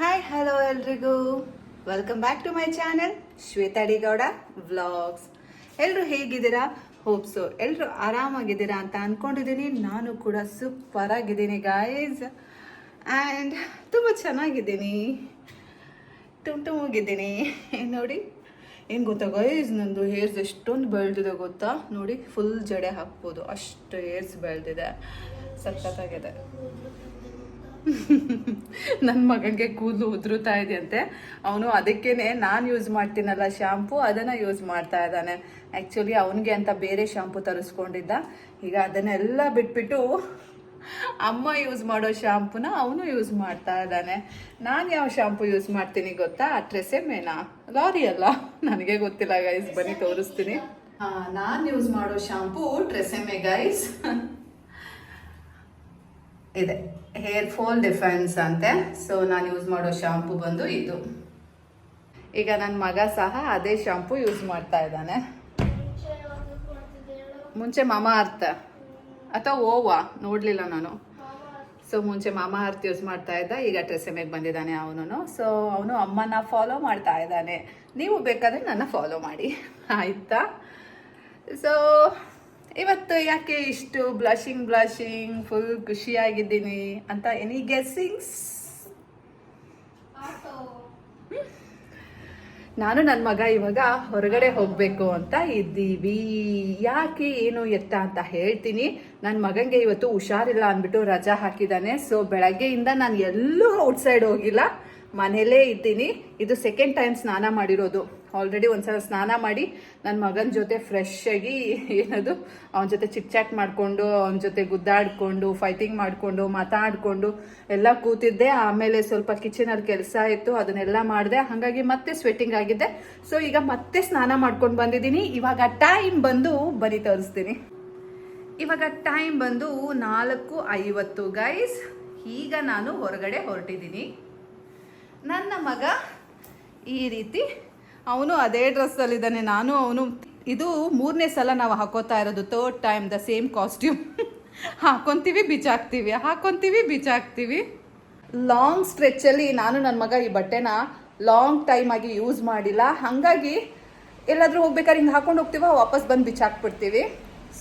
Hi hello ಎಲ್ರಿಗೂ. Welcome back to my channel Shweta D Gowda vlogs ಎಲ್ಲರೂ ಹೇಗಿದ್ದೀರಾ? ಹೋಪ್ಸು ಎಲ್ಲರೂ ಆರಾಮಾಗಿದ್ದೀರಾ ಅಂತ ಅಂದ್ಕೊಂಡಿದ್ದೀನಿ ನಾನು ಕೂಡ ಸೂಪರ್ ಆಗಿದ್ದೀನಿ ಗಾಯ್ಸ್ ಆ್ಯಂಡ್ ತುಂಬ ಚೆನ್ನಾಗಿದ್ದೀನಿ. ಟುಮ್ ಟುಮುಗಿದ್ದೀನಿ ನೋಡಿ, ಏನು ಗೊತ್ತಾ ಗೈಸ್ ನಂದು ಹೇರ್ಸ್ ಎಷ್ಟೊಂದು ಬೆಳೆದಿದೆ ಗೊತ್ತಾ? ನೋಡಿ ಫುಲ್ ಜಡೆ ಹಾಕ್ಬೋದು. ಅಷ್ಟು ಹೇರ್ಸ್ ಬೆಳೆದಿದೆ. ಸಖತ್ತಾಗಿದೆ. ನನ್ನ ಮಗನಿಗೆ ಕೂದಲು ಉದುರುತ್ತಾ ಇದೆಯಂತೆ. ಅವನು ಅದಕ್ಕೇನೆ ನಾನು ಯೂಸ್ ಮಾಡ್ತೀನಲ್ಲ ಶಾಂಪು ಅದನ್ನು ಯೂಸ್ ಮಾಡ್ತಾ ಇದ್ದಾನೆ. ಆ್ಯಕ್ಚುಲಿ ಅವನಿಗೆ ಅಂತ ಬೇರೆ ಶ್ಯಾಂಪು ತರಿಸ್ಕೊಂಡಿದ್ದ. ಈಗ ಅದನ್ನೆಲ್ಲ ಬಿಟ್ಬಿಟ್ಟು ಅಮ್ಮ ಯೂಸ್ ಮಾಡೋ ಶಾಂಪುನ ಅವನು ಯೂಸ್ ಮಾಡ್ತಾ ಇದ್ದಾನೆ. ನಾನು ಯಾವ ಶ್ಯಾಂಪು ಯೂಸ್ ಮಾಡ್ತೀನಿ ಗೊತ್ತಾ? ಟ್ರೆಸೆಮೇನಾ ಲಾರಿ ಅಲ್ಲ? ನನಗೆ ಗೊತ್ತಿಲ್ಲ ಗೈಸ್ ಬನ್ನಿ ತೋರಿಸ್ತೀನಿ. ನಾನು ಯೂಸ್ ಮಾಡೋ ಶಾಂಪು ಟ್ರೆಸೆಮೆ ಗೈಸ್ ಇದೆ. ಹೇರ್ ಫಾಲ್ ಡಿಫೆನ್ಸ್ ಅಂತೆ. ಸೊ ನಾನು ಯೂಸ್ ಮಾಡೋ ಶಾಂಪು ಬಂದು ಇದು. ಈಗ ನನ್ನ ಮಗ ಸಹ ಅದೇ ಶಾಂಪು ಯೂಸ್ ಮಾಡ್ತಾ ಇದ್ದಾನೆ. ಮುಂಚೆ ಮಾಮ ಅರ್ಥ. ಅಥವಾ ಓವಾ, ನೋಡಲಿಲ್ಲ ನಾನು. ಸೊ ಮುಂಚೆ ಮಾಮ ಅರ್ಥ ಯೂಸ್ ಮಾಡ್ತಾ ಇದ್ದ, ಈಗ ಟ್ರೆಸೆಮೆಗೆ ಬಂದಿದ್ದಾನೆ ಅವನು ಸೊ ಅವನು ಅಮ್ಮನ ಫಾಲೋ ಮಾಡ್ತಾ ಇದ್ದಾನೆ. ನೀವು ಬೇಕಾದರೆ ನನ್ನ ಫಾಲೋ ಮಾಡಿ. ಆಯಿತಾ? ಸೊ ಇವತ್ತು ಯಾಕೆ ಇಷ್ಟು ಬ್ಲಷಿಂಗ್ ಬ್ಲಷಿಂಗ್ ಫುಲ್ ಖುಷಿಯಾಗಿದ್ದೀನಿ ಅಂತ ಎನಿ ಗೆಸ್ಸಿಂಗ್ಸ್ ನಾನು ನನ್ನ ಮಗ ಇವಾಗ ಹೊರಗಡೆ ಹೋಗಬೇಕು ಅಂತ ಇದ್ದೀವಿ. ಯಾಕೆ ಏನು ಎತ್ತ ಅಂತ ಹೇಳ್ತೀನಿ. ನನ್ನ ಮಗನಿಗೆ ಇವತ್ತು ಹುಷಾರಿಲ್ಲ ಅಂದ್ಬಿಟ್ಟು ರಜಾ ಹಾಕಿದ್ದಾನೆ ಸೊ ಬೆಳಗ್ಗೆಯಿಂದ ನಾನು ಎಲ್ಲೂ ಔಟ್ಸೈಡ್ ಹೋಗಿಲ್ಲ. ಮನೇಲೇ ಇದ್ದೀನಿ. ಇದು ಸೆಕೆಂಡ್ ಟೈಮ್ ಸ್ನಾನ ಮಾಡಿರೋದು. ಆಲ್ರೆಡಿ ಒಂದ್ಸಲ ಸ್ನಾನ ಮಾಡಿ ನನ್ನ ಮಗನ ಜೊತೆ ಫ್ರೆಶ್ ಆಗಿ ಏನದು, ಅವನ ಜೊತೆ ಚಿಟ್ ಚಾಟ್ ಮಾಡಿಕೊಂಡು, ಅವನ ಜೊತೆ ಗುದ್ದಾಡಿಕೊಂಡು ಫೈಟಿಂಗ್ ಮಾಡಿಕೊಂಡು, ಮಾತಾಡಿಕೊಂಡು ಎಲ್ಲ ಕೂತಿದ್ದೆ. ಆಮೇಲೆ ಸ್ವಲ್ಪ ಕಿಚನಲ್ಲಿ ಕೆಲಸ ಇತ್ತು, ಅದನ್ನೆಲ್ಲ ಮಾಡಿದೆ. ಹಾಗಾಗಿ ಮತ್ತೆ ಸ್ವೆಟ್ಟಿಂಗ್ ಆಗಿದ್ದೆ. ಸೊ ಈಗ ಮತ್ತೆ ಸ್ನಾನ ಮಾಡ್ಕೊಂಡು ಬಂದಿದ್ದೀನಿ. ಇವಾಗ ಟೈಮ್ ಬಂದು ಬರಿ ತೋರಿಸ್ತೀನಿ. ಇವಾಗ ಟೈಮ್ ಬಂದು ನಾಲ್ಕು ಐವತ್ತು ಗೈಸ್ ಈಗ ನಾನು ಹೊರಗಡೆ ಹೊರಟಿದ್ದೀನಿ. ನನ್ನ ಮಗ ಈ ರೀತಿ ಅವನು ಅದೇ ಡ್ರೆಸ್ಸಲ್ಲಿದ್ದಾನೆ ನಾನು ಅವನು, ಇದು ಮೂರನೇ ಸಲ ನಾವು ಹಾಕೋತಾ ಇರೋದು third time the same costume ಹಾಕೊಂತೀವಿ ಬಿಚಾಕ್ತೀವಿ ಹಾಕೊತೀವಿ ಬಿಚಾಕ್ತೀವಿ ಲಾಂಗ್ ಸ್ಟ್ರೆಚ್ಚಲ್ಲಿ ನಾನು ನನ್ನ ಮಗ ಈ ಬಟ್ಟೆನ ಲಾಂಗ್ ಟೈಮ್ ಆಗಿ ಯೂಸ್ ಮಾಡಿಲ್ಲ. ಹಾಗಾಗಿ ಎಲ್ಲಾದರೂ ಹೋಗ್ಬೇಕಾದ್ರೆ ಹಿಂಗೆ ಹಾಕೊಂಡು ಹೋಗ್ತೀವ, ವಾಪಸ್ ಬಂದು ಬಿಚ್ಚಾಕ್ಬಿಡ್ತೀವಿ.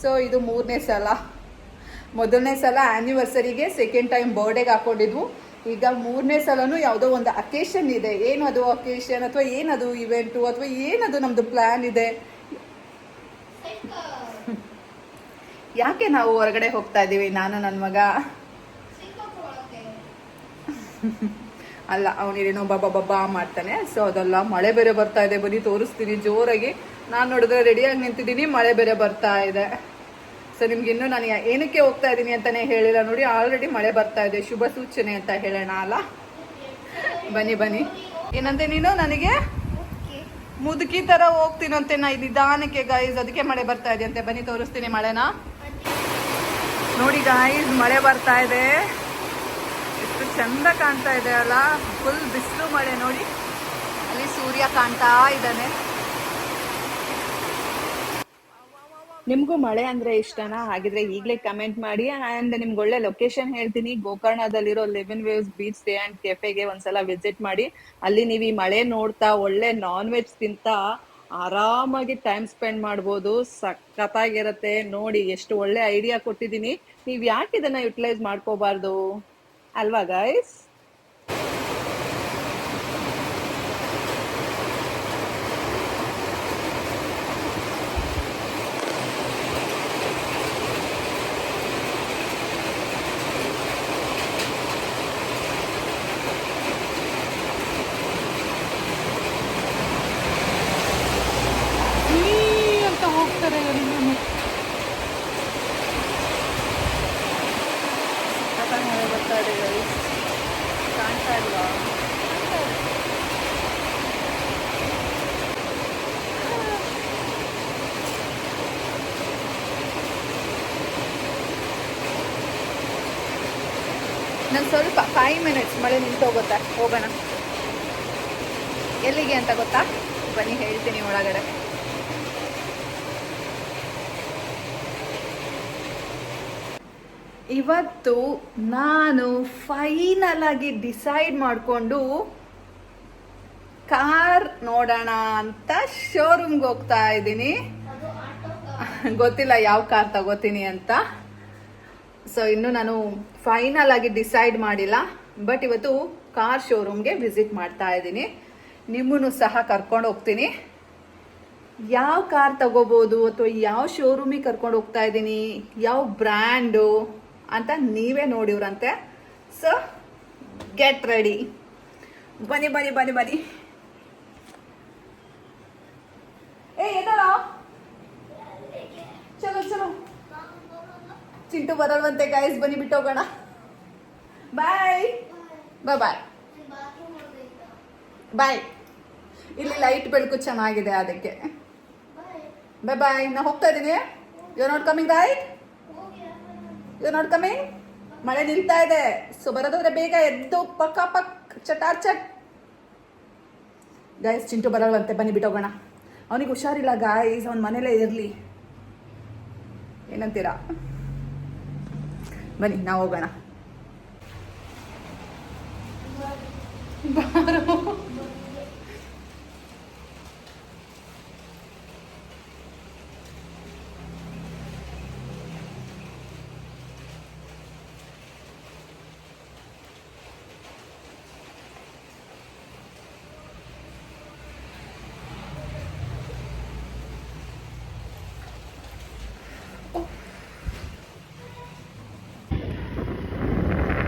ಸೊ ಇದು ಮೂರನೇ ಸಲ. ಮೊದಲನೇ ಸಲ ಆ್ಯನಿವರ್ಸರಿಗೆ ಸೆಕೆಂಡ್ ಟೈಮ್ ಬರ್ಡೇಗೆ ಹಾಕೊಂಡಿದ್ವು. ಈಗ ಮೂರನೇ ಸಲನೂ ಯಾವುದೋ ಒಂದು ಅಕೇಶನ್ ಇದೆ. ಏನದು ಅಕೇಶನ್ ಅಥವಾ ಏನದು ಇವೆಂಟು ಅಥವಾ ಏನದು ನಮ್ಮದು ಪ್ಲ್ಯಾನ್ ಇದೆ? ಯಾಕೆ ನಾವು ಹೊರಗಡೆ ಹೋಗ್ತಾ ಇದ್ದೀವಿ? ನಾನು ನನ್ನ ಮಗ. ಅಲ್ಲ ಅವನೇನೋ ಬಾಬಾ ಬಾಬಾ ಮಾಡ್ತಾನೆ. ಸೊ ಅದೆಲ್ಲ ಮಳೆ ಬೇರೆ ಬರ್ತಾ ಇದೆ. ಬನ್ನಿ, ತೋರಿಸ್ತೀನಿ ಜೋರಾಗಿ. ನಾನು ನೋಡಿದ್ರೆ ರೆಡಿಯಾಗಿ ನಿಂತಿದ್ದೀನಿ. ಮಳೆ ಬೇರೆ ಬರ್ತಾ ಇದೆ. ಸೊ ನಿಮ್ಗೆ ಇನ್ನೂ ನಾನು ಏನಕ್ಕೆ ಹೋಗ್ತಾ ಇದ್ದೀನಿ ಅಂತಾನೆ ಹೇಳಿಲ್ಲ ನೋಡಿ ಆಲ್ರೆಡಿ ಮಳೆ ಬರ್ತಾ ಇದೆ. ಶುಭ ಸೂಚನೆ ಅಂತ ಹೇಳೋಣ ಅಲ್ಲ? ಬನ್ನಿ ಬನ್ನಿ. ಏನಂತೆ ನೀನು? ನನಗೆ? ಮುದುಕಿ ತರ ಹೋಗ್ತೀನಂತೆ ನಾ ನಿಧಾನಕ್ಕೆ ಗಾಯ್ಸ್ ಅದಕ್ಕೆ ಮಳೆ ಬರ್ತಾ ಇದೆ ಅಂತೆ. ಬನ್ನಿ, ತೋರಿಸ್ತೀನಿ ಮಳೆನ. ನೋಡಿ ಗಾಯ್ಸ್ ಮಳೆ ಬರ್ತಾ ಇದೆ. ಎಷ್ಟು ಚಂದ ಕಾಣ್ತಾ ಇದೆ ಅಲ್ಲ? ಫುಲ್ ಬಿಸಿಲು ಮಳೆ ನೋಡಿ. ಅಲ್ಲಿ ಸೂರ್ಯ ಕಾಣ್ತಾ ಇದ್ದಾನೆ. ನಿಮ್ಗೂ ಮಳೆ ಅಂದ್ರೆ ಇಷ್ಟನಾ? ಹಾಗಿದ್ರೆ ಈಗಲೇ ಕಮೆಂಟ್ ಮಾಡಿ. ಅಂಡ್ ನಿಮ್ಗೆ ಒಳ್ಳೆ ಲೊಕೇಶನ್ ಹೇಳ್ತೀನಿ. ಗೋಕರ್ಣದಲ್ಲಿರೋ eleven waves beach day and ಕೆಫೆಗೆ ಒಂದ್ಸಲ ವಿಸಿಟ್ ಮಾಡಿ. ಅಲ್ಲಿ ನೀವು ಈ ಮಳೆ ನೋಡ್ತಾ, ಒಳ್ಳೆ ನಾನ್ ವೆಜ್ ತಿಂತ ಆರಾಮಾಗಿ ಟೈಮ್ ಸ್ಪೆಂಡ್ ಮಾಡ್ಬೋದು. ಸಖತ್ತಾಗಿರತ್ತೆ. ನೋಡಿ, ಎಷ್ಟು ಒಳ್ಳೆ ಐಡಿಯಾ ಕೊಟ್ಟಿದ್ದೀನಿ. ನೀವ್ ಯಾಕೆ ಇದನ್ನ ಯುಟಿಲೈಸ್ ಮಾಡ್ಕೋಬಾರ್ದು? ಅಲ್ವಾ ಗೈಸ್ ಅಂತ ಹೋಗ್ತಾರೆ ಮಳೆ ಬರ್ತಾ ಇದೆ guys. ಕಾಣ್ತಾ ಇಲ್ವಾ ನಾನು ಸ್ವಲ್ಪ ಫೈವ್ ಮಿನಿಟ್ಸ್ ಮಳೆ ನಿಂತೋಗುತ್ತೆ. ಹೋಗೋಣ. ಎಲ್ಲಿಗೆ ಅಂತ ಗೊತ್ತಾ? ಬನ್ನಿ, ಹೇಳ್ತೀನಿ ಒಳಗಡೆ. ಇವತ್ತು ನಾನು ಫೈನಲ್ ಆಗಿ ಡಿಸೈಡ್ ಮಾಡಿಕೊಂಡು ಕಾರ್ ನೋಡೋಣ ಅಂತ ಶೋರೂಮ್ಗೆ ಹೋಗ್ತಾ ಇದ್ದೀನಿ. ಗೊತ್ತಿಲ್ಲ ಯಾವ ಕಾರ್ ತಗೋತೀನಿ ಅಂತ. ಸೊ ಇನ್ನು ನಾನು ಫೈನಲ್ ಆಗಿ ಡಿಸೈಡ್ ಮಾಡಿಲ್ಲ ಬಟ್ ಇವತ್ತು ಕಾರ್ ಶೋರೂಮ್ಗೆ ವಿಸಿಟ್ ಮಾಡ್ತಾ ಇದ್ದೀನಿ. ನಿಮ್ಮನ್ನು ಸಹ ಕರ್ಕೊಂಡು ಹೋಗ್ತೀನಿ. ಯಾವ ಕಾರ್ ತಗೋಬೋದು ಅಥವಾ ಯಾವ ಶೋರೂಮಿಗೆ ಕರ್ಕೊಂಡು ಹೋಗ್ತಾ ಇದ್ದೀನಿ, ಯಾವ ಬ್ರ್ಯಾಂಡು ಅಂತ ನೀವೇ ನೋಡಿವ್ರಂತೆ. ಸೊ ಗೆಟ್ ರೆಡಿ ಬನ್ನಿ ಬನ್ನಿ ಬನ್ನಿ ಬನ್ನಿ ಏ ಎದಳ ಚಲೋ ಚಲೋ ಚಿಂಟು ಬರಲ್ವಂತೆ ಗೈಸ್ ಬನ್ನಿ, ಬಿಟ್ಟು ಹೋಗೋಣ. ಬಾಯ್ ಬಾಯ್ ಬಾಯ್ ಇಲ್ಲಿ ಲೈಟ್ ಬೆಳಕು ಚೆನ್ನಾಗಿದೆ ಅದಕ್ಕೆ. ಬಾಯ್ ಬಾಯ್ ನಾ ಹೋಗ್ತಾ ಇದ್ದೀನಿ. You not coming right you not coming ಮಳೆ ನಿಲ್ತಾ ಇದೆ. ಸೊ ಬರೋದಾದ್ರೆ ಬೇಗ ಎದ್ದು ಪಕ್ಕ ಪಕ್ ಚಟಾರ್ ಚಟ್. ಗಾಯಸ್ ಚಿಂಟು ಬರಲ್ವಂತೆ. ಬನ್ನಿ ಬಿಟ್ಟೋಗೋಣ ಅವನಿಗೆ ಹುಷಾರಿಲ್ಲ ಗಾಯ್ಸ್ ಅವನ ಮನೇಲೇ ಇರಲಿ. ಏನಂತೀರಾ? ಬನ್ನಿ ನಾವು ಹೋಗೋಣ ಬಾರೋ.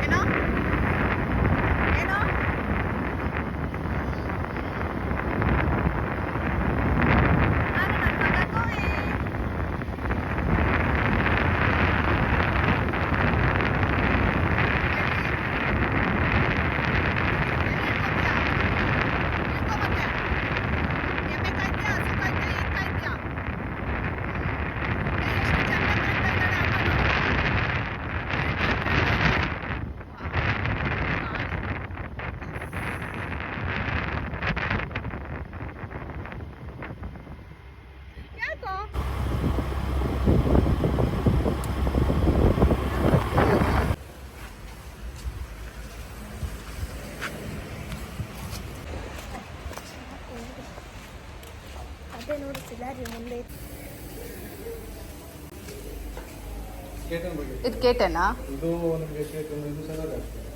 ಏನೋ ಏನೋ ನಾನು ನನ್ನ ಮಗ ಗೋವಿ. ಯಾಕೋ ಅದೇ ನೋಡ್ತಿಲ್ಲ ರೀ ಮುಂದೆ. ಕೇಟನ್ ಇದು ಕೇಟನಾ ಇದು ನಿಮಗೆ ಕೇಟನ್ ಇದು ಸೆಲರ್ ಆಗ್ತದೆ.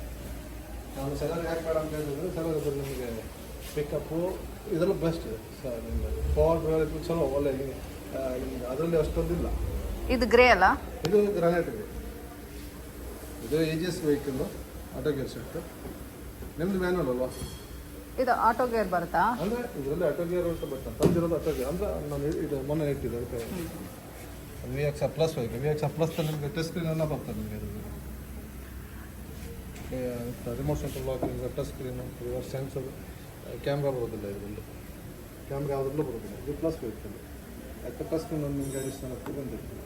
ನಾನು ಸೆಲರ್ ಯಾಕೆ ಬೇಡ ಅಂತ ಹೇಳಿದ್ರು ಸೆಲರ್ ಅದು ನಿಮಗೆ ಪಿಕಪ್ಪು ಇದೆಲ್ಲ ಬೆಸ್ಟ್ ಇದೆ. ಸರ್ ನಿಮಗೆ ಫಾರ್ ಇದು ಚಲೋ ಒಳ್ಳೆ ನಿಮಗೆ ಅದರಲ್ಲಿ ಅಷ್ಟೊಂದಿಲ್ಲ ಇದು ಗ್ರೇ ಅಲ್ಲ? ಇದು ಗ್ರಾನೈಟ್ ಇದೆ. ಇದು ಏಜಿಯಸ್ ವೆಹಿಕಲ್ ಆಟೋ ಗೇರ್ ಸೆಟ್ ನಿಮ್ದು ಮ್ಯಾನುವಲ್ ಅಲ್ವಾ? ಇದು ಆಟೋ ಗೇರ್ ಬರುತ್ತಾ? ಅಂದರೆ ಇದರಲ್ಲಿ ಆಟೋ ಗೇರ್ ಅಂತ ಬರ್ತಾ ತಂದಿರೋದು ಆಟೋ ಗೇರ್ ಅಂದರೆ ನಾನು ಇದು ಮೊನ್ನೆ ಇಟ್ಟಿದ್ದೆ ಅದಕ್ಕೆ. ವಿ ಎಕ್ಸ್ ಪ್ಲಸ್ ಹೋಗಿ ವಿ ಎಕ್ಸ್ ಪ್ಲಸ್ ನಿಮಗೆ ಟಚ್ ಸ್ಕ್ರೀನ್ ಎಲ್ಲ ಬರ್ತದೆ ನಿಮಗೆ ಅದು remote central lock touch screen reverse sensor camera ಬರೋದಿಲ್ಲ ಇದರಲ್ಲಿ. ಕ್ಯಾಮ್ರಾ ಯಾವುದ್ರಲ್ಲೂ ಬರೋದಿಲ್ಲ. ಇದು ಪ್ಲಸ್ ವೆಹಿಕಲ್ ಯಾಕೆ ಟಚ್ ಸ್ಕ್ರೀನ್ ನಿಮಗೆ ಅಡಿಷನಲ್ ಆಗ್ತದೆ ಬಂದಿರ್ತದೆ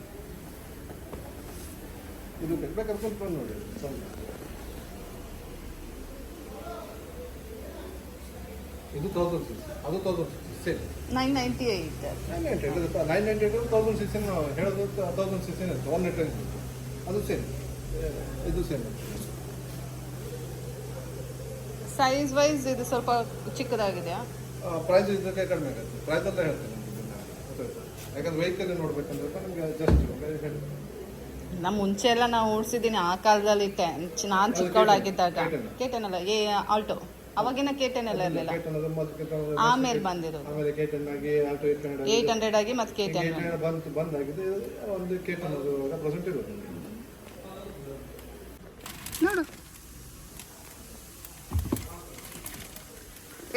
ಇದು ಬೇಕಾದ್ರೆ ಸ್ವಲ್ಪ ನೋಡಿ ಸಣ್ಣ ಇದು ತೌಸಂಡ್ ಸಿಕ್ಸ್ ಅದು thousand six nine ninety eight nine ninety nine ninety eight thousand sixteen ಹೇಳೋದು ತೌಸಂಡ್ ಸಿಕ್ಸ್ಟೀನ್ ಇರುತ್ತೆ ಒನ್ ಏಟ್ ಅದು ಸೇರಿ ಇದು ಸೇರಿ ಸೈಜ್ ವೈಸ್ ಇದು ಸ್ವಲ್ಪ ಚಿಕ್ಕದಾಗಿದೆ ಪ್ರೈಸ್ ಇದಕ್ಕೆ ಕಡಿಮೆ ಆಗುತ್ತೆ. ಪ್ರೈಸ್ ಅಂತ ಹೇಳ್ತೇನೆ? ಯಾಕಂದ್ರೆ ವೆಹಿಕಲ್ ನೋಡ್ಬೇಕಂದ್ರೆ ನಮಗೆ ಜಸ್ಟ್ ನಮ್ಮ ಮುಂಚೆ ಎಲ್ಲ ನಾವು ಓಡಿಸಿದ್ದೀನಿ ಆ ಕಾಲದಲ್ಲಿ ನಾನು ಚಿಕ್ಕವಳಾಗಿದ್ದಾಗ. ಕೇಟನಲ್ಲ ಏ ಆಲ್ಟೋ ಅವಾಗಿನ ಕೇಟನ್ ಎಲ್ಲ ಇರಲಿಲ್ಲ. ಆಮೇಲೆ ಬಂದಿರೋದು. ಆಮೇಲೆ ಟೆನ್ ಆಗಿ ಆಲ್ಟೋ ಏಟ್ ಹಂಡ್ರೆಡ್ ಹಂಡ್ರೆಡ್ ಆಗಿ ಮತ್ತೆ ಕೇಟನ್ ಬಂತು. ಬಂದಾಗಿದೆ. ಒಂದು ಕೆ ಅದು ಪ್ರೆಸೆಂಟ್ ಇರೋದು. ನೋಡು.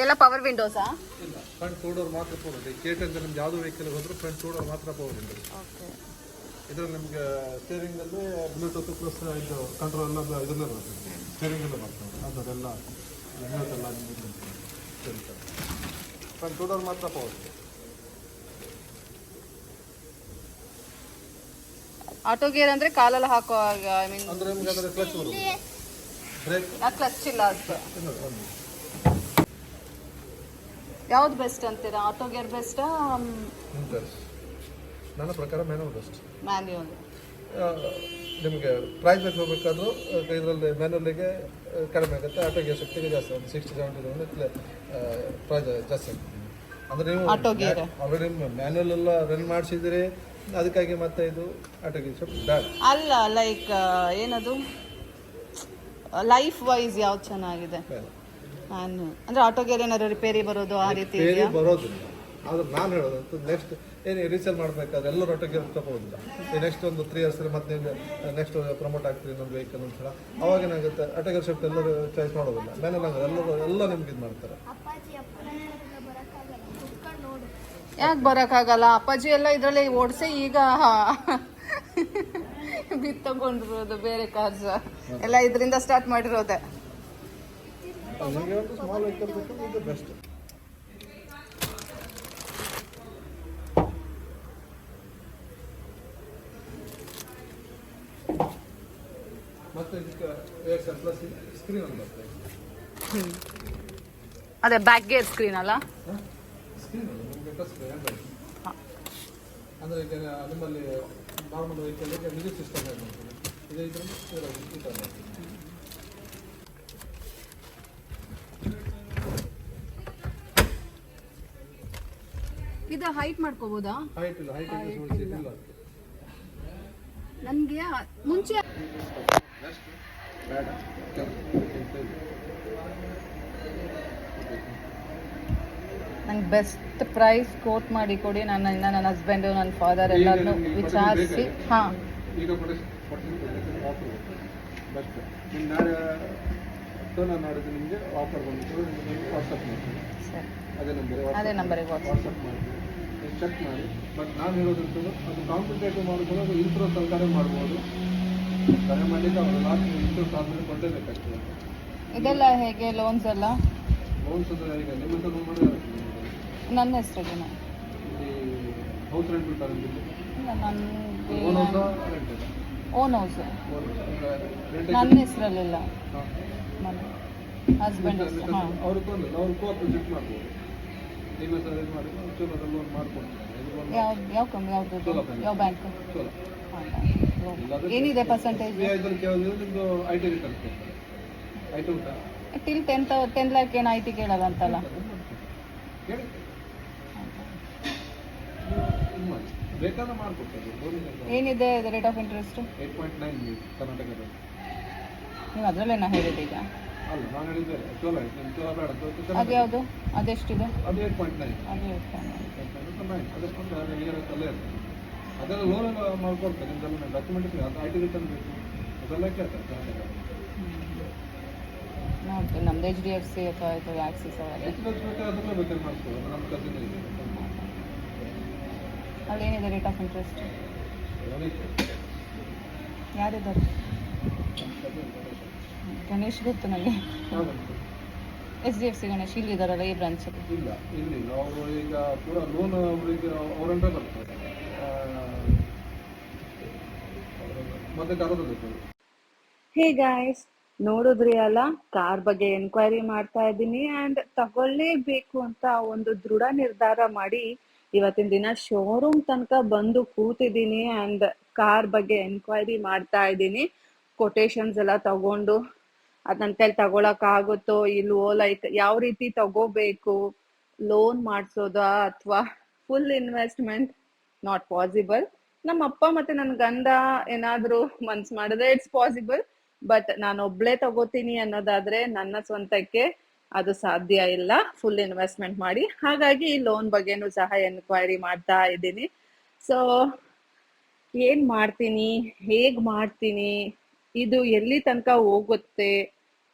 ಎಲ್ಲ ಪವರ್ ವಿಂಡೋಸಾ ಇಲ್ಲ ಫ್ರಂಟ್ ಟೂ ಡೋರ್ ಮಾತ್ರ ಪವರ್ ಕೆಟನ್ ಕೇಟನ್ ನಿಮ್ಗೆ ಯಾವುದೋ ವೆಹಿಕಲ್ ಹೋದ್ರೂ ಫ್ರಂಟ್ ಟೂ ಡೋರ್ ಮಾತ್ರ ಪವರ್ ಇದೆ. ಓಕೆ ಇದರಲ್ಲಿ ನಿಮಗೆ ಸ್ಟೇರಿಂಗಲ್ಲಿ ಬ್ಲೂಟೂತ್ ಪ್ಲಸ್ ಇದು ಕಂಟ್ರೋಲ್ ಎಲ್ಲ ಇದನ್ನೇ ಬರ್ತದೆ. ಸ್ಟೇರಿಂಗ್ ಎಲ್ಲ ಬರ್ತದೆ. ಅದರೆಲ್ಲ. ಫ್ರಂಟ್ ಮಾತ್ರ ಪವರ್ ಆಟೋ ಗೇರ್ ಅಂದ್ರೆ ಕಾಲಲ್ಲಿ ಹಾಕೋ ಐ ಮೀನ್ ಅಂದ್ರೆ ನಿಮಗೆ ಅದರ ಕ್ಲಚ್ ಬರುತ್ತೆ? ಬ್ರೇಕ್ ಕ್ಲಚ್ ಇಲ್ಲ ಅದು. ಯಾವ್ದು ಬೆಸ್ಟ್ ಅಂತೀರಾ? ಆಟೋ ಗೇರ್ ಬೆಸ್ಟಾ ನನ್ನ ಪ್ರಕಾರ ಮ್ಯಾನುವಲ್ ಬೆಸ್ಟ್ ಮ್ಯಾನ್ಯುವಲ್ ನಿಮಗೆ ಪ್ರೈಸ್ ಬೇಕು ಹೋಗ್ಬೇಕಾದ್ರೂ ಇದರಲ್ಲಿ ಮ್ಯಾನುವಲ್ಲಿಗೆ ಕಡಿಮೆ ಆಗುತ್ತೆ. ಆಟೋ ಗೇರ್ ಶಕ್ತಿಗೆ ಜಾಸ್ತಿ ಒಂದು ಸಿಕ್ಸ್ಟಿ ಸೆವೆಂಟಿ ಪ್ರೈಸ್ ಜಾಸ್ತಿ ಆಗ್ತದೆ ಅಂದರೆ ನೀವು ಆಲ್ರೆಡಿ ಮ್ಯಾನುವಲ್ ಎಲ್ಲ ರನ್ ಮಾಡಿಸಿದ್ರೆ ಅದಕ್ಕಾಗಿ ಮತ್ತೆ ಇದು ಆಟೋ ಗೇರ್ ಶಿಫ್ಟ್ ಬ್ಯಾಡ್. ಅಲ್ಲ ಲೈಕ್ ಏನದು? ಲೈಫ್ ವೈಸ್ ಯಾವ್ದು ಚೆನ್ನಾಗಿದೆ? ನಾನು ಅಂದ್ರೆ ಆಟೋ ಗೇರ್ ಏನಾದ್ರು ರಿಪೇರಿ ಬರೋದು ಆ ರೀತಿ ಬರೋದಿಲ್ಲ. ಆದ್ರೆ ನಾನು ಹೇಳೋದು ನೆಕ್ಸ್ಟ್ ಏನು ರೀಸೇಲ್ ಮಾಡಬೇಕಾದ್ರೆ ಎಲ್ಲರೂ ಒಟ್ಟಿಗೆ ತಗೋದಿಲ್ಲ ಈ ನೆಕ್ಸ್ಟ್ ಒಂದು ತ್ರೀ ಇಯರ್ಸ್ ಮತ್ತೆ ನೆಕ್ಸ್ಟ್ ಪ್ರಮೋಟ್ ಆಗ್ತೀರಿ ಇನ್ನೊಂದು ವೆಹಿಕಲ್ ಅಂತ ಅವಾಗ ಏನಾಗುತ್ತೆ ಅಟಗರ್ ಶಿಫ್ಟ್ ಎಲ್ಲರೂ ಚಾಯ್ಸ್ ಮಾಡೋದಿಲ್ಲ. ಮೇಲೆ ಎಲ್ಲರೂ ಎಲ್ಲ ನಿಮ್ಗೆ ಇದು ಮಾಡ್ತಾರೆ. ಯಾಕೆ ಬರೋಕ್ಕಾಗಲ್ಲ? ಅಪ್ಪಾಜಿ ಎಲ್ಲ ಇದರಲ್ಲಿ ಓಡಿಸಿ ಈಗ ಬಿತ್ತಗೊಂಡಿರೋದು ಬೇರೆ ಕಾರ್ಸ್ ಎಲ್ಲ ಇದರಿಂದ ಸ್ಟಾರ್ಟ್ ಮಾಡಿರೋದೆ. ಬೆಸ್ಟ್ ಇದಕ್ಕೆ ಪ್ಲಸ್ ಸ್ಕ್ರೀನ್ ಒಂದು ಬರ್ತದೆ ಅದೇ ಬ್ಯಾಕ್ ಗೇರ್ ಸ್ಕ್ರೀನ್ ಅಲ್ಲ? ಸ್ಕ್ರೀನ್ ಅದು ನಿಮಗೆ ಟಚ್ ಸ್ಕ್ರೀನ್ ಅಂದರೆ. ಈಗ ನಿಮ್ಮಲ್ಲಿ ನಾರ್ಮಲ್ ವೆಹಿಕಲ್ಗೆ ಮ್ಯೂಸಿಕ್ ಸಿಸ್ಟಮ್ ಏನು ಮಾಡ್ತೀವಿ ಇದೇ ಇದರಲ್ಲಿ ಈ ಥರ ಮಾಡ್ತೀವಿ. ಇದು ಹೈಟ್ ಮಾಡ್ಕೋಬೋದಾ? ಹೈಟ್ ಇಲ್ಲ ಹೈಟ್ ಇಲ್ಲ ಇಲ್ಲ ನನಗೆ ಮುಂಚೆ ಬೇಡ ನಂಗೆ ಬೆಸ್ಟ್ ಪ್ರೈಸ್ ಕೋಟ್ ಮಾಡಿ ಕೊಡಿ. ನನ್ನ ಇನ್ನ ನನ್ನ ಹಸ್ಬೆಂಡು ನನ್ನ ಫಾದರ್ ಎಲ್ಲರನ್ನು ವಿಚಾರಿಸಿ. ಹಾಂ. ಈಗ ನಿಮಗೆ ಆಫರ್ ಬಂದಿತ್ತು ನಿಮಗೆ ವಾಟ್ಸಪ್ ಮಾಡ್ತೀನಿ. ಸರಿ. ಅದೇ ನಂಬರ್ ಅದೇ ನಂಬರಿಗೆ ವಾಟ್ಸಪ್ ಮಾಡ್ತೀನಿ ಚೆಕ್ ಮಾಡಿ. ಬಟ್ ನಾನು ಹೇಳೋದಂತೂ ಅದು ಕಾಂಪಿಟೇಟಿವ್ ಮಾಡ್ಬೋದು ಅದು ಇನ್ಶೂರೆನ್ಸ್ ಸರ್ಕಾರ ಮಾಡ್ಬೋದು. ಕರೆ ಮಾಡಲಿಕ್ಕೆ ಅವರು ಲಾಸ್ಟ್ ಇನ್ಶೂರೆನ್ಸ್ ಆದಮೇಲೆ ಕೊಡಲೇಬೇಕಾಗ್ತದೆ ಇದೆಲ್ಲ ಹೇಗೆ ಲೋನ್ಸ್ ಎಲ್ಲ? ಲೋನ್ಸ್ ಅಂದರೆ ಈಗ ನಿಮ್ಮ ಹತ್ರ ಮಾಡಿದ್ರೆ ನನ್ನ ಹೆಸರಿಗೆ ಇಲ್ಲಿ ಹೌಸ್ ರೆಂಟ್ ಬಿಟ್ಟಾರೆ ನನಗೆ ಓನ್ ಹೌಸ ರೆಂಟ್ ಓನ್ ನನ್ನ ಹೆಸರಲ್ಲಿಲ್ಲ. ಮನೆ. ಹಸ್ಬೆಂಡ್ ಹೆಸರು ಹಾಂ. ಅವ್ರು ತೊಂದರೆ ಅವ್ರು ಕೋರ್ಟ್ ಚೆಕ್ ಮಾಡ್ಬೋದು. ನಿಮ್ಮ ಹತ್ರ ಇದು ಮಾಡಿ ಚಲೋ ಲೋನ್ ಮಾಡ್ಕೊಡ್ತಾರೆ. ಯಾವ ಯಾವ ಕಮ್ಮಿ ಯಾವುದು. ಯಾವ ಬ್ಯಾಂಕ್ ಚಲೋ. ಏನಿದೆ percentage till ten ten lakh ಏನು ಐ ಟಿ ಕೇಳಲ್ಲ ಅಂತಲ್ಲ ಏನಿದೆ rate of interest eight point nine ನೀವು ಅದರಲ್ಲೇನ ಹೇಳಿದ್ದು ಈಗ. ನಾನು ಅದು ಯಾವುದು? ಅದೆಷ್ಟಿದೆ? ಅದು ಏಟ್ ಪಾಯಿಂಟ್ ನೈನ್ ಅದು ನೈನ್ ಇಯರ್ ಅಲ್ಲೇ ಇರ್ತದೆ. ಅದೆಲ್ಲ ಲೋನ್ ಎಲ್ಲ ಮಾಡ್ಕೊಡ್ತಾರೆ. ನಿಮ್ದೆಲ್ಲ ಡಾಕ್ಯುಮೆಂಟ್ ಅದು ಐ ಟಿ ರಿಟರ್ನ್ ಬೇಕು ಅದೆಲ್ಲ ಕೇಳ್ತಾರೆ ಕರ್ನಾಟಕ ನಮ್ದು ಎಚ್ ಡಿ ಎಫ್ ಸಿ ಅಥವಾ ಇದು ಆಕ್ಸಿಸ್ ಅದನ್ನೇ ಬೇಕಾದ್ರೆ ಮಾಡಿಸ್ಬೋದು. ನಮ್ಮ ಕಸಿನ್ ಇದೆ. ಅಲ್ಲಿ ಏನಿದೆ ರೇಟ್ ಆಫ್ ಇಂಟ್ರೆಸ್ಟ್ ಯಾರಿದ್ದಾರೆ? ಗಣೇಶ. ಗೊತ್ತು ನನಗೆ? H D F C Ganesh ಇಲ್ಲಿದ್ದಾರಲ್ಲ ಈ ಬ್ರಾಂಚ್ ಇಲ್ಲ ಇಲ್ಲಿ ಅವರು ಈಗ ಪೂರ ಲೋನ್ ಅವರಿಗೆ ಅವರಂటే ಬರ್ತಾರೆ. ಮತ್ತೆ ಕರೆದು ಹೇ ಗಾಯ್ಸ್ ನೋಡಿದ್ರಿ ಅಲ್ಲ? ಕಾರ್ ಬಗ್ಗೆ ಎನ್ಕ್ವೈರಿ ಮಾಡ್ತಾ ಇದ್ದೀನಿ ಅಂಡ್ ತಗೊಳ್ಳೇಬೇಕು ಅಂತ ಒಂದು ದೃಢ ನಿರ್ಧಾರ ಮಾಡಿ ಇವತ್ತಿನ ದಿನ ಶೋರೂಮ್ ತನಕ ಬಂದು ಕೂತಿದ್ದೀನಿ ಅಂಡ್ ಕಾರ್ ಬಗ್ಗೆ ಎನ್ಕ್ವೈರಿ ಮಾಡ್ತಾ ಇದ್ದೀನಿ. ಕೊಟೇಶನ್ಸ್ ಎಲ್ಲ ತಗೊಂಡು, ಅದ್ ತಗೊಳಕ್ ಆಗುತ್ತೋ ಇಲ್ವೋ ಲೈಕ್ ಯಾವ ರೀತಿ ತಗೋಬೇಕು ಲೋನ್ ಮಾಡಿಸೋದಾ ಅಥವಾ ಫುಲ್ ಇನ್ವೆಸ್ಟ್ಮೆಂಟ್ ನಾಟ್ ಪಾಸಿಬಲ್ ನಮ್ಮ ಅಪ್ಪ ಮತ್ತೆ ನನ್ನ ಗಂಡ ಏನಾದ್ರೂ ಮನ್ಸ್ ಮಾಡಿದ್ರೆ ಇಟ್ಸ್ ಪಾಸಿಬಲ್ ಬಟ್ ನಾನು ಒಬ್ಳೆ ತಗೋತೀನಿ ಅನ್ನೋದಾದ್ರೆ ನನ್ನ ಸ್ವಂತಕ್ಕೆ ಅದು ಸಾಧ್ಯ ಇಲ್ಲ. ಫುಲ್ ಇನ್ವೆಸ್ಟ್ಮೆಂಟ್ ಮಾಡಿ. ಹಾಗಾಗಿ ಲೋನ್ ಬಗ್ಗೆನೂ ಸಹ ಎನ್ಕ್ವೈರಿ ಮಾಡ್ತಾ ಇದ್ದೀನಿ. ಸೊ ಏನ್ ಮಾಡ್ತೀನಿ? ಹೇಗ್ ಮಾಡ್ತೀನಿ? ಇದು ಎಲ್ಲಿ ತನಕ ಹೋಗುತ್ತೆ?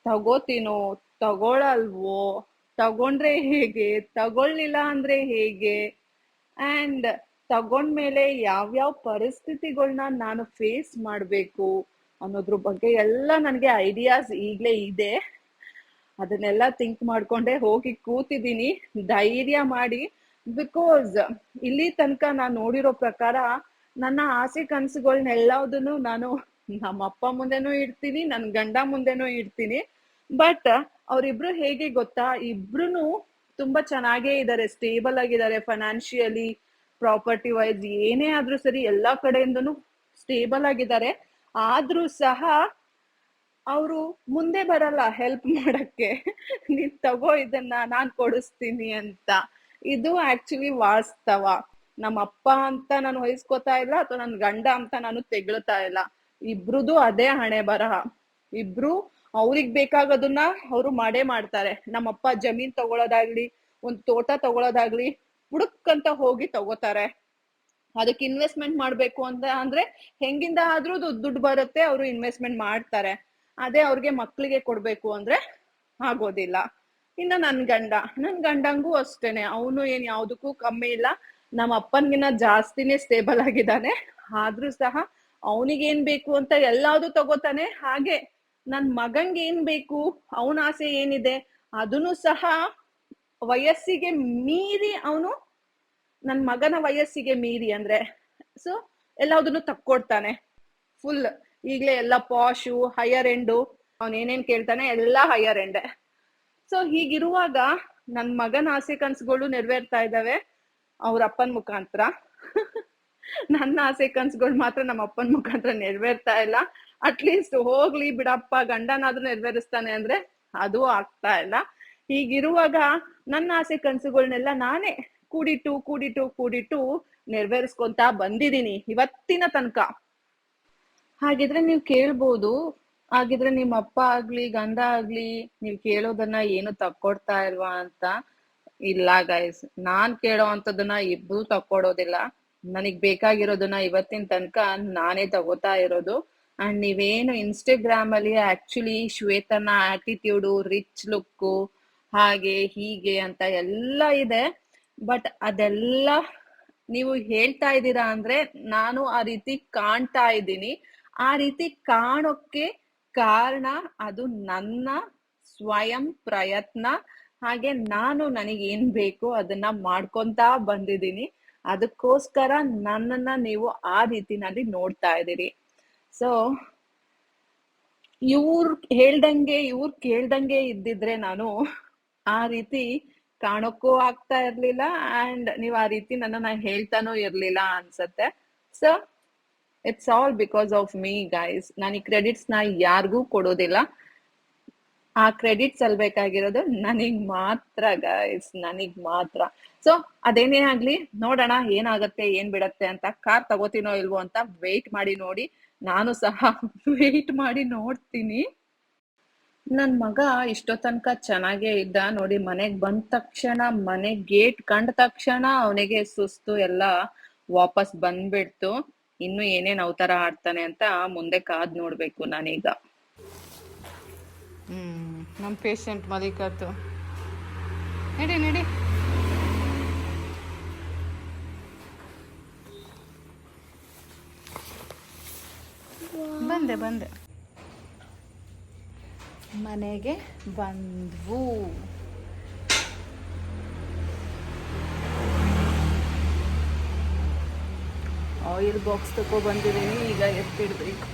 ತಗೋತೀನೋ? ತಗೊಳಲ್ವೋ? ತಗೊಂಡ್ರೆ ಹೇಗೆ? ತಗೊಳ್ಳಿಲ್ಲ ಅಂದ್ರೆ ಹೇಗೆ? ಅಂಡ್ ತಗೊಂಡ್ಮೇಲೆ ಯಾವ್ಯಾವ ಪರಿಸ್ಥಿತಿಗಳನ್ನ ನಾನು ಫೇಸ್ ಮಾಡಬೇಕು ಅನ್ನೋದ್ರ ಬಗ್ಗೆ ಎಲ್ಲ ನನಗೆ ಐಡಿಯಾಸ್ ಈಗಲೇ ಇದೆ. ಅದನ್ನೆಲ್ಲ ಥಿಂಕ್ ಮಾಡ್ಕೊಂಡೆ ಹೋಗಿ ಕೂತಿದ್ದೀನಿ. ಧೈರ್ಯ ಮಾಡಿ ಬಿಕಾಸ್ ಇಲ್ಲಿ ತನಕ ನಾನು ನೋಡಿರೋ ಪ್ರಕಾರ ನನ್ನ ಆಸೆ ಕನಸುಗಳನ್ನೆಲ್ಲದನ್ನು ನಾನು ನಮ್ಮ ಅಪ್ಪ ಮುಂದೆನೂ ಇಡ್ತೀನಿ ನನ್ನ ಗಂಡ ಮುಂದೆನೂ ಇಡ್ತೀನಿ. ಬಟ್ ಅವರಿಬ್ರು ಹೇಗೆ ಗೊತ್ತಾ? ಇಬ್ರು ತುಂಬಾ ಚೆನ್ನಾಗೇ ಇದ್ದಾರೆ ಸ್ಟೇಬಲ್ ಆಗಿದ್ದಾರೆ ಫೈನಾನ್ಷಿಯಲಿ ಪ್ರಾಪರ್ಟಿ ವೈಸ್ ಏನೇ ಆದ್ರೂ ಸರಿ ಎಲ್ಲಾ ಕಡೆಯಿಂದನೂ ಸ್ಟೇಬಲ್ ಆಗಿದ್ದಾರೆ. ಆದ್ರೂ ಸಹ ಅವರು ಮುಂದೆ ಬರಲ್ಲ ಹೆಲ್ಪ್ ಮಾಡಕ್ಕೆ. ನೀನ್ ತಗೋ ಇದನ್ನ, ನಾನ್ ಕೊಡಿಸ್ತೀನಿ ಅಂತ. ಇದು ಆಕ್ಚುಲಿ ವಾಸ್ತವ. ನಮ್ಮ ಅಪ್ಪ ಅಂತ ನಾನು ವಹಿಸ್ಕೋತಾ ಇಲ್ಲ ಅಥವಾ ನನ್ ಗಂಡ ಅಂತ ನಾನು ತೆಗಳ್ತಾ ಇಲ್ಲ. ಇಬ್ರುದು ಅದೇ ಹಣೆ ಬರಹ. ಇಬ್ರು ಅವ್ರಿಗೆ ಬೇಕಾಗೋದನ್ನ ಅವ್ರು ಮಾಡೇ ಮಾಡ್ತಾರೆ. ನಮ್ಮಪ್ಪ ಜಮೀನ್ ತಗೊಳೋದಾಗ್ಲಿ, ಒಂದ್ ತೋಟ ತಗೊಳೋದಾಗ್ಲಿ ಹುಡುಕ್ ಅಂತ ಹೋಗಿ ತಗೋತಾರೆ. ಅದಕ್ಕೆ ಇನ್ವೆಸ್ಟ್ಮೆಂಟ್ ಮಾಡ್ಬೇಕು ಅಂತ ಅಂದ್ರೆ ಹೆಂಗಿಂದ ಆದ್ರೂ ದುಡ್ಡು ಬರುತ್ತೆ, ಅವರು ಇನ್ವೆಸ್ಟ್ಮೆಂಟ್ ಮಾಡ್ತಾರೆ. ಅದೇ ಅವ್ರಿಗೆ ಮಕ್ಳಿಗೆ ಕೊಡ್ಬೇಕು ಅಂದ್ರೆ ಆಗೋದಿಲ್ಲ. ಇನ್ನ ನನ್ ಗಂಡ, ನನ್ ಗಂಡಂಗೂ ಅಷ್ಟೇನೆ. ಅವನು ಏನ್ ಯಾವ್ದಕ್ಕೂ ಕಮ್ಮಿ ಇಲ್ಲ. ನಮ್ಮ ಅಪ್ಪನ್ಗಿನ ಜಾಸ್ತಿನೇ ಸ್ಟೇಬಲ್ ಆಗಿದ್ದಾನೆ. ಆದ್ರೂ ಸಹ ಅವನಿಗೆ ಏನ್ ಬೇಕು ಅಂತ ಎಲ್ಲಾದ್ರು ತಗೋತಾನೆ. ಹಾಗೆ ನನ್ ಮಗಂಗೆ ಏನ್ ಬೇಕು, ಅವನ ಆಸೆ ಏನಿದೆ, ಅದನ್ನು ಸಹ ವಯಸ್ಸಿಗೆ ಮೀರಿ ಅವನು ನನ್ ಮಗನ ವಯಸ್ಸಿಗೆ ಮೀರಿ ಅಂದ್ರೆ ಸೊ ಎಲ್ಲದನ್ನು ತಕ್ಕೊಡ್ತಾನೆ. ಫುಲ್ ಈಗ್ಲೇ ಎಲ್ಲ ಪಾಶು ಹೈಯರ್ ಎಂಡು ಅವನ್ ಏನೇನ್ ಕೇಳ್ತಾನೆ ಎಲ್ಲಾ ಹೈಯರ್ ಎಂಡೆ ಸೊ ಹೀಗಿರುವಾಗ ನನ್ ಮಗನ ಆಸೆ ಕನ್ಸುಗಳು ನೆರವೇರ್ತಾ ಇದ್ದಾವೆ, ಅವ್ರ ಅಪ್ಪನ ಮುಖಾಂತರ. ನನ್ನ ಆಸೆ ಕನ್ಸುಗಳು ಮಾತ್ರ ನಮ್ಮ ಅಪ್ಪನ ಮುಖಾಂತರ ನೆರವೇರ್ತಾ ಇಲ್ಲ. ಅಟ್ಲೀಸ್ಟ್ ಹೋಗ್ಲಿ ಬಿಡಪ್ಪ, ಗಂಡನಾದ್ರೂ ನೆರವೇರಿಸ್ತಾನೆ ಅಂದ್ರೆ ಅದು ಆಗ್ತಾ ಇಲ್ಲ. ಹೀಗಿರುವಾಗ ನನ್ನ ಆಸೆ ಕನಸುಗಳನ್ನೆಲ್ಲ ನಾನೇ ಕೂಡಿಟ್ಟು ಕೂಡಿಟ್ಟು ಕೂಡಿಟ್ಟು ನೆರವೇರಿಸ್ಕೊಂತ ಬಂದಿದ್ದೀನಿ ಇವತ್ತಿನ ತನಕ. ಹಾಗಿದ್ರೆ ನೀವು ಕೇಳ್ಬೋದು, ಹಾಗಿದ್ರೆ ನಿಮ್ಮ ಅಪ್ಪ ಆಗ್ಲಿ ಗಂಧ ಆಗ್ಲಿ, ನೀವ್ ಕೇಳೋದನ್ನ ಏನು ತಕ್ಕೊಡ್ತಾ ಇಲ್ವಾ ಅಂತ? ಇಲ್ಲ ಗೈಸ್ ನಾನ್ ಕೇಳೋ ಅಂತದನ್ನ ಇಬ್ರು ತಕ್ಕೊಡೋದಿಲ್ಲ. ನನಗ್ ಬೇಕಾಗಿರೋದನ್ನ ಇವತ್ತಿನ ತನಕ ನಾನೇ ತಗೋತಾ ಇರೋದು. ಅಂಡ್ ನೀವೇನು ಇನ್ಸ್ಟಾಗ್ರಾಮ್ ಅಲ್ಲಿ ಆಕ್ಚುಲಿ ಶ್ವೇತನ ಆಟಿಟ್ಯೂಡು ರಿಚ್ ಲುಕ್ಕು ಹಾಗೆ ಹೀಗೆ ಅಂತ ಎಲ್ಲ ಇದೆ. ಬಟ್ ಅದೆಲ್ಲ ನೀವು ಹೇಳ್ತಾ ಇದ್ದೀರಾ ಅಂದ್ರೆ ನಾನು ಆ ರೀತಿ ಕಾಣ್ತಾ ಇದ್ದೀನಿ. ಆ ರೀತಿ ಕಾಣೋಕ್ಕೆ ಕಾರಣ ಅದು ನನ್ನ ಸ್ವಯಂ ಪ್ರಯತ್ನ. ಹಾಗೆ ನಾನು ನನಗೆ ಏನ್ ಬೇಕು ಅದನ್ನ ಮಾಡ್ಕೊಂತಾ ಬಂದಿದ್ದೀನಿ. ಅದಕ್ಕೋಸ್ಕರ ನನ್ನನ್ನ ನೀವು ಆ ರೀತಿನಲ್ಲಿ ನೋಡ್ತಾ ಇದ್ದೀರಿ. ಸೊ ಇವ್ರು ಹೇಳ್ದಂಗೆ ಇವ್ರು ಕೇಳ್ದಂಗೆ ಇದ್ದಿದ್ರೆ ನಾನು ಆ ರೀತಿ ಕಾಣೋಕ್ಕೂ ಆಗ್ತಾ ಇರ್ಲಿಲ್ಲ ಅಂಡ್ ನೀವ್ ಆ ರೀತಿ ನನ್ನನ್ನ ಹೇಳ್ತಾನೂ ಇರ್ಲಿಲ್ಲ ಅನ್ಸತ್ತೆ. So it's all because of me guys ನಾನು ಈ ಕ್ರೆಡಿಟ್ಸ್ನ ಯಾರಿಗೂ ಕೊಡೋದಿಲ್ಲ. ಆ ಕ್ರೆಡಿಟ್ಸ್ ಅಲ್ಲಿ ಬೇಕಾಗಿರೋದು ನನಗ್ ಮಾತ್ರ ಗೈಸ್ ನನಗ್ ಮಾತ್ರ. ಸೊ ಅದೇನೇ ಆಗ್ಲಿ, ನೋಡೋಣ ಏನಾಗತ್ತೆ, ಏನ್ ಬಿಡತ್ತೆ ಅಂತ ಕಾರ್ ತಗೋತೀನೋ ಇಲ್ವೋ ಅಂತ ವೆಯ್ಟ್ ಮಾಡಿ ನೋಡಿ. ನಾನು ಸಹ ವೆಯ್ಟ್ ಮಾಡಿ ನೋಡ್ತೀನಿ. ನನ್ ಮಗ ಇಷ್ಟೋ ತನಕ ಚೆನ್ನಾಗೇ ಇದ್ದ. ನೋಡಿ, ಮನೆಗ್ ಬಂದ ತಕ್ಷಣ ಮನೆ ಗೇಟ್ ಕಂಡ ತಕ್ಷಣ ಅವನಿಗೆ ಸುಸ್ತು ಎಲ್ಲ ವಾಪಸ್ ಬಂದ್ಬಿಡ್ತು. ಇನ್ನು ಏನೇನ್ ಅವತಾರ ಆಡ್ತಾನೆ ಅಂತ ಮುಂದೆ ಕಾದ್ ನೋಡ್ಬೇಕು ನಾನೀಗ. ಹ್ಮ್, ನಮ್ ಪೇಷಂಟ್ ಮಲಿಕತ್ತು ನಡಿ ನಡಿ. ಬಂದೆ ಬಂದೆ. ಮನೆಗೆ ಬಂದ್ವು. ಆಯಿಲ್ ಬಾಕ್ಸ್ ತಗೋ ಬಂದಿದ್ದೀನಿ, ಈಗ ಎತ್ತಿಡ್ಬೇಕು.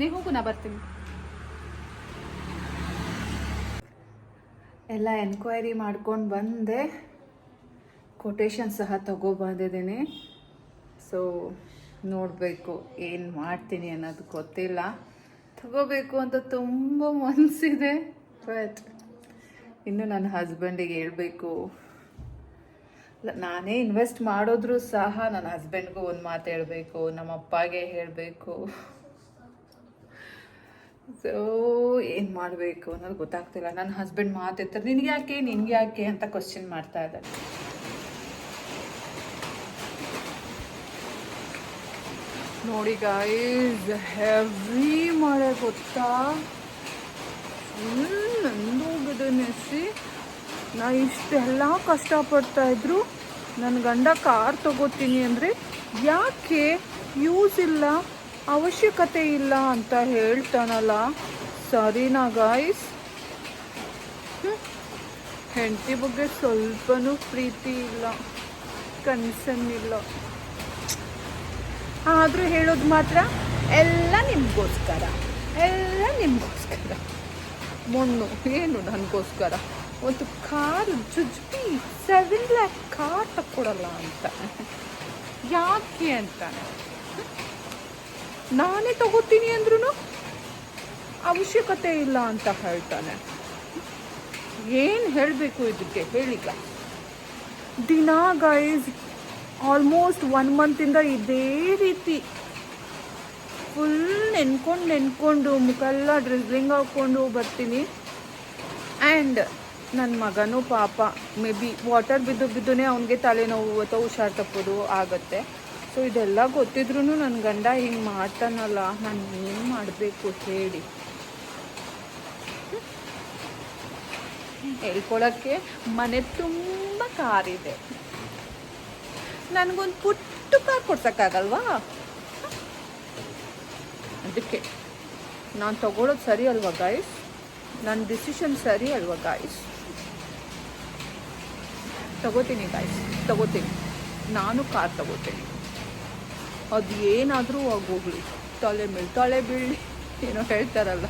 ನೀವು ಹೋಗು, ನಾ ಬರ್ತೀನಿ. ಎಲ್ಲ ಎನ್ಕ್ವೈರಿ ಮಾಡ್ಕೊಂಡು ಬಂದೆ. ಕೊಟೇಶನ್ ಸಹ ತಗೊಬಂದಿದ್ದೀನಿ ಸೊ ನೋಡಬೇಕು, ಏನು ಮಾಡ್ತೀನಿ ಅನ್ನೋದು ಗೊತ್ತಿಲ್ಲ. ತಗೋಬೇಕು ಅಂತ ತುಂಬ ಮನಸ್ಸಿದೆ ಬಟ್ ಇನ್ನು ನನ್ನ ಹಸ್ಬೆಂಡಿಗೆ ಹೇಳಬೇಕು. ನಾನೇ ಇನ್ವೆಸ್ಟ್ ಮಾಡಿದ್ರೂ ಸಹ ನನ್ನ ಹಸ್ಬೆಂಡ್ಗೂ ಒಂದು ಮಾತು ಹೇಳಬೇಕು, ನಮ್ಮ ಅಪ್ಪಗೆ ಹೇಳಬೇಕು. ಸೊ ಏನು ಮಾಡಬೇಕು ಅನ್ನೋದು ಗೊತ್ತಾಗ್ತಿಲ್ಲ. ನನ್ನ ಹಸ್ಬೆಂಡ್ ಮಾತಿರ್ತಾರೆ ನಿನಗೆ ಯಾಕೆ ನಿನಗೆ ಯಾಕೆ ಅಂತ ಕ್ವಶನ್ ಮಾಡ್ತಾ ಇದ್ದಾರೆ ನೋಡಿ ಗಾಯ್ಸ್ ಹೆವಿ ಮಳೆ ಗೊತ್ತಾ? ನಂದೋಗಿದೆ ನೆಸಿ ನಾ ಇಷ್ಟೆಲ್ಲ ಕಷ್ಟಪಡ್ತಾ ಇದ್ರು. ನನ್ನ ಗಂಡ ಕಾರ್ ತಗೋತೀನಿ ಅಂದರೆ ಯಾಕೆ ಯೂಸ್ ಇಲ್ಲ, ಅವಶ್ಯಕತೆ ಇಲ್ಲ ಅಂತ ಹೇಳ್ತಾನಲ್ಲ. ಸರಿನಾ ಗಾಯ್ಸ್ ಹೆಂಡತಿ ಬಗ್ಗೆ ಸ್ವಲ್ಪನೂ ಪ್ರೀತಿ ಇಲ್ಲ ಕನ್ಸರ್ನ್ ಇಲ್ಲ. ಆದರೂ ಹೇಳೋದು ಮಾತ್ರ ಎಲ್ಲ ನಿಮಗೋಸ್ಕರ. ಎಲ್ಲ ನಿಮಗೋಸ್ಕರ. ಮಣ್ಣು, ಏನು ನನಗೋಸ್ಕರ? ಒಂದು ಕಾರು ಜುಜ್ಬಿ ಸೆವೆನ್ ಲ್ಯಾಕ್ ಕಾರ್ ತಕ್ಕೊಡಲ್ಲ ಅಂತ. ಯಾಕೆ ಅಂತ? ನಾನೇ ತಗೋತೀನಿ ಅಂದ್ರೂ ಅವಶ್ಯಕತೆ ಇಲ್ಲ ಅಂತ ಹೇಳ್ತಾನೆ. ಏನು ಹೇಳಬೇಕು ಇದಕ್ಕೆ ಹೇಳಿಕ ದಿನ ಗೈಸ್ ಆಲ್ಮೋಸ್ಟ್ ಒನ್ ಮಂತಿಂದ ಇದೇ ರೀತಿ. ಫುಲ್ ನೆನ್ಕೊಂಡು ನೆನ್ಕೊಂಡು ಮುಖೆಲ್ಲ ಡ್ರಿಸ್ಲಿಂಗ್ ಹಾಕ್ಕೊಂಡು ಬರ್ತೀನಿ. ಆ್ಯಂಡ್ ನನ್ನ ಮಗನೂ ಪಾಪ ಮೇ ಬಿ ವಾಟರ್ ಬಿದ್ದು ಬಿದ್ದುನೇ ಅವನಿಗೆ ತಲೆನೋವು ಅಥವಾ ಹುಷಾರು ತಪ್ಪೋದು ಆಗುತ್ತೆ. ಸೊ ಇದೆಲ್ಲ ಗೊತ್ತಿದ್ರೂ ನನ್ನ ಗಂಡ ಹಿಂಗೆ ಮಾಡ್ತಾನಲ್ಲ, ನಾನು ಏನು ಮಾಡಬೇಕು ಹೇಳಿ. ಹೇಳ್ಕೊಳಕ್ಕೆ ಮನೆ ತುಂಬ ಕಾರಿದೆ. ನನಗೊಂದು ಪುಟ್ಟ ಕಾರ್ ಕೊಡ್ಸೋಕ್ಕಾಗಲ್ವಾ? ಅದಕ್ಕೆ ನಾನು ತಗೊಳ್ಳೋದು ಸರಿ ಅಲ್ವಾ ಗಾಯ್ಸ್ ನನ್ನ ಡಿಸಿಷನ್ ಸರಿ ಅಲ್ವಾ ಗಾಯ್ಸ್ ತಗೋತೀನಿ ಗಾಯ್ಸ್ ತಗೋತೀನಿ. ನಾನು ಕಾರ್ ತಗೋತೀನಿ. ಅದು ಏನಾದರೂ ಆಗೋಗ್ಲಿ ತಲೆ ಮೇಲೆ ತಲೆ ಬೀಳಲಿ. ಏನೋ ಹೇಳ್ತಾರಲ್ಲ.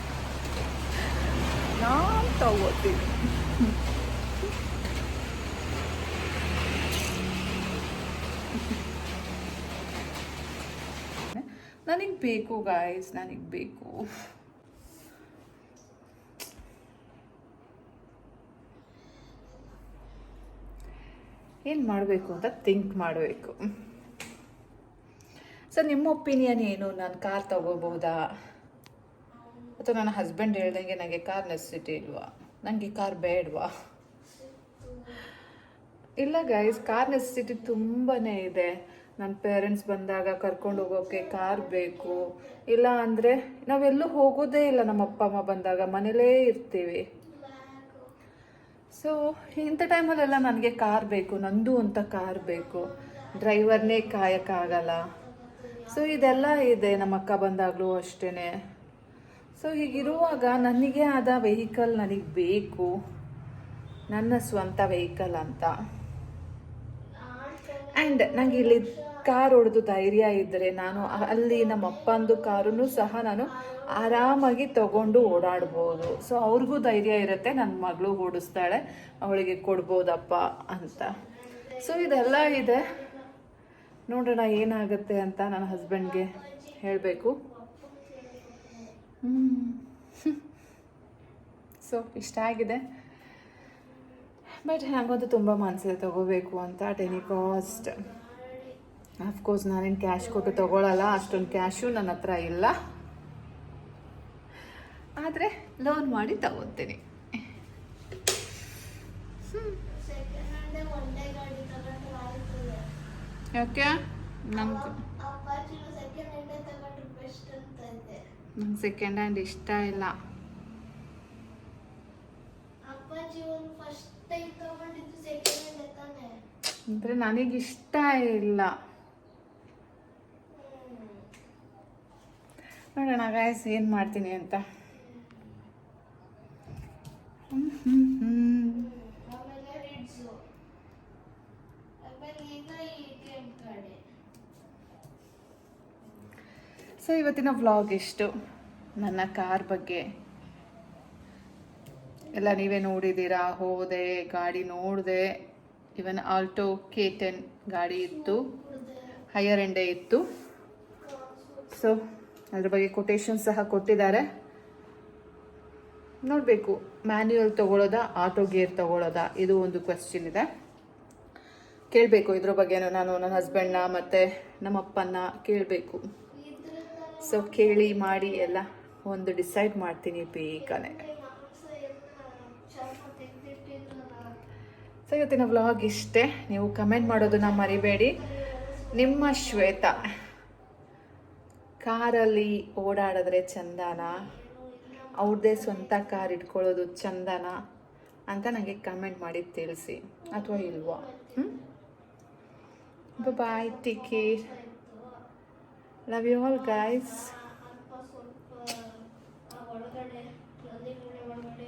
ನಾನು ತಗೋತೀನಿ. ನನಗೆ ಬೇಕು ಗಾಯ್ಸ್ ನನಗೆ ಬೇಕು. ಏನು ಮಾಡಬೇಕು ಅಂತ ಥಿಂಕ್ ಮಾಡಬೇಕು. ಸರ್ ನಿಮ್ಮ ಒಪಿನಿಯನ್ ಏನು? ನಾನು ಕಾರ್ ತಗೋಬಹುದಾ? ಅಥವಾ ನನ್ನ ಹಸ್ಬೆಂಡ್ ಹೇಳ್ದಂಗೆ ನನಗೆ ಕಾರ್ ನೆಸಿಟಿ ಇಲ್ವಾ? ನನಗೆ ಕಾರ್ ಬೇಡವಾ? ಇಲ್ಲ ಗೈಸ್ ಕಾರ್ ನೆಸಿಟಿ ತುಂಬಾ ಇದೆ. ನನ್ನ ಪೇರೆಂಟ್ಸ್ ಬಂದಾಗ ಕರ್ಕೊಂಡು ಹೋಗೋಕ್ಕೆ ಕಾರ್ ಬೇಕು. ಇಲ್ಲ ಅಂದರೆ ನಾವೆಲ್ಲೂ ಹೋಗೋದೇ ಇಲ್ಲ ನಮ್ಮ ಅಪ್ಪ, ಅಮ್ಮ ಬಂದಾಗ, ಮನೇಲೇ ಇರ್ತೀವಿ. ಸೊ ಇಂಥ ಟೈಮಲ್ಲೆಲ್ಲ ನನಗೆ ಕಾರ್ ಬೇಕು, ನಂದು ಅಂತ ಕಾರ್ ಬೇಕು. ಡ್ರೈವರ್ನೇ ಕಾಯೋಕ್ಕಾಗಲ್ಲ ಸೊ ಇದೆಲ್ಲ ಇದೆ, ನಮ್ಮ ಅಕ್ಕ ಬಂದಾಗಲೂ ಅಷ್ಟೇ ಸೊ ಹೀಗಿರುವಾಗ ನನಗೆ ಆದ ವೆಹಿಕಲ್ ನನಗೆ ಬೇಕು. ನನ್ನ ಸ್ವಂತ ವೆಹಿಕಲ್ ಅಂತ. ಆ್ಯಂಡ್ ನನಗೆ ಇಲ್ಲಿ ಕಾರ್ ಹೊಡೆದು ಧೈರ್ಯ ಇದ್ದರೆ ನಾನು ಅಲ್ಲಿ ನಮ್ಮ ಅಪ್ಪಂದು ಕಾರನ್ನು ಸಹ ನಾನು ಆರಾಮಾಗಿ ತಗೊಂಡು ಓಡಾಡ್ಬೋದು. ಸೊ ಅವ್ರಿಗೂ ಧೈರ್ಯ ಇರುತ್ತೆ ನನ್ನ ಮಗಳು ಓಡಿಸ್ತಾಳೆ, ಅವಳಿಗೆ ಕೊಡ್ಬೋದಪ್ಪ ಅಂತ. ಸೊ ಇದೆಲ್ಲ ಇದೆ. ನೋಡೋಣ ಏನಾಗುತ್ತೆ ಅಂತ ನನ್ನ ಹಸ್ಬೆಂಡ್ಗೆ ಹೇಳಬೇಕು. ಸೊ ಇಷ್ಟ ಆಗಿದೆ. ಬಟ್ ನನಗಂತೂ ತುಂಬ ಮನಸ್ಸಿದೆ ತಗೋಬೇಕು ಅಂತ at any cost of course ನಾನೇನು ಕ್ಯಾಶ್ ಕೊಟ್ಟು ತಗೊಳ್ಳಲ್ಲ ಅಷ್ಟೊಂದು ಕ್ಯಾಶು ನನ್ನ ಹತ್ರ ಇಲ್ಲ. ಆದರೆ ಲೋನ್ ಮಾಡಿ ತಗೋತೀನಿ. ಯಾಕೆ? ನಮ್ಗೆ ನಂಗೆ ಸೆಕೆಂಡ್ ಹ್ಯಾಂಡ್ ಇಷ್ಟ ಇಲ್ಲ. ಅಂದರೆ ನನಗಿಷ್ಟ ಇಲ್ಲ. ನೋಡೋಣ ಗಾಯಸ್ ಏನು ಮಾಡ್ತೀನಿ ಅಂತ. ಸೊ ಇವತ್ತಿನ ವ್ಲಾಗ್ ಇಷ್ಟು ನನ್ನ ಕಾರ್ ಬಗ್ಗೆ. ಎಲ್ಲ ನೀವೇ ನೋಡಿದ್ದೀರಾ? ಹೋದೆ, ಗಾಡಿ ನೋಡಿದೆ. ಇವನ್ ಆಲ್ಟೋ ಕೆ ಟೆನ್ ಗಾಡಿ ಇತ್ತು. ಹೈಯರ್ ಎಂಡೇ ಇತ್ತು. ಸೊ ಅದ್ರ ಬಗ್ಗೆ ಕೊಟೇಶನ್ ಸಹ ಕೊಟ್ಟಿದ್ದಾರೆ. ನೋಡಬೇಕು ಮ್ಯಾನ್ಯುಯಲ್ ತಗೊಳ್ಳೋದಾ ಆಟೋ ಗೇರ್ ತಗೊಳ್ಳೋದಾ ಇದು ಒಂದು ಕ್ವೆಶ್ಚನ್ ಇದೆ. ಕೇಳಬೇಕು, ಇದ್ರ ಬಗ್ಗೆನೂ ನಾನು ನನ್ನ ಹಸ್ಬೆಂಡ್ನ ಮತ್ತು ನಮ್ಮ ಅಪ್ಪನ್ನ ಕೇಳಬೇಕು. ಸೊ ಕೇಳಿ, ಮಾಡಿ ಎಲ್ಲ ಒಂದು ಡಿಸೈಡ್ ಮಾಡ್ತೀನಿ ಬೇಗನೆ. ಸೊ ಇವತ್ತಿನ ವ್ಲಾಗ್ ಇಷ್ಟೇ. ನೀವು ಕಮೆಂಟ್ ಮಾಡೋದನ್ನ ಮರಿಬೇಡಿ. ನಿಮ್ಮ ಶ್ವೇತಾ. ಕಾರಲ್ಲಿ ಓಡಾಡಿದ್ರೆ ಚಂದನ? ಅವ್ರದ್ದೇ ಸ್ವಂತ ಕಾರ್ ಇಟ್ಕೊಳ್ಳೋದು ಚಂದನ? ಅಂತ ನನಗೆ ಕಮೆಂಟ್ ಮಾಡಿ ತಿಳಿಸಿ. ಅಥವಾ ಇಲ್ವಾ? ಹ್ಞೂ bye take care love you all guys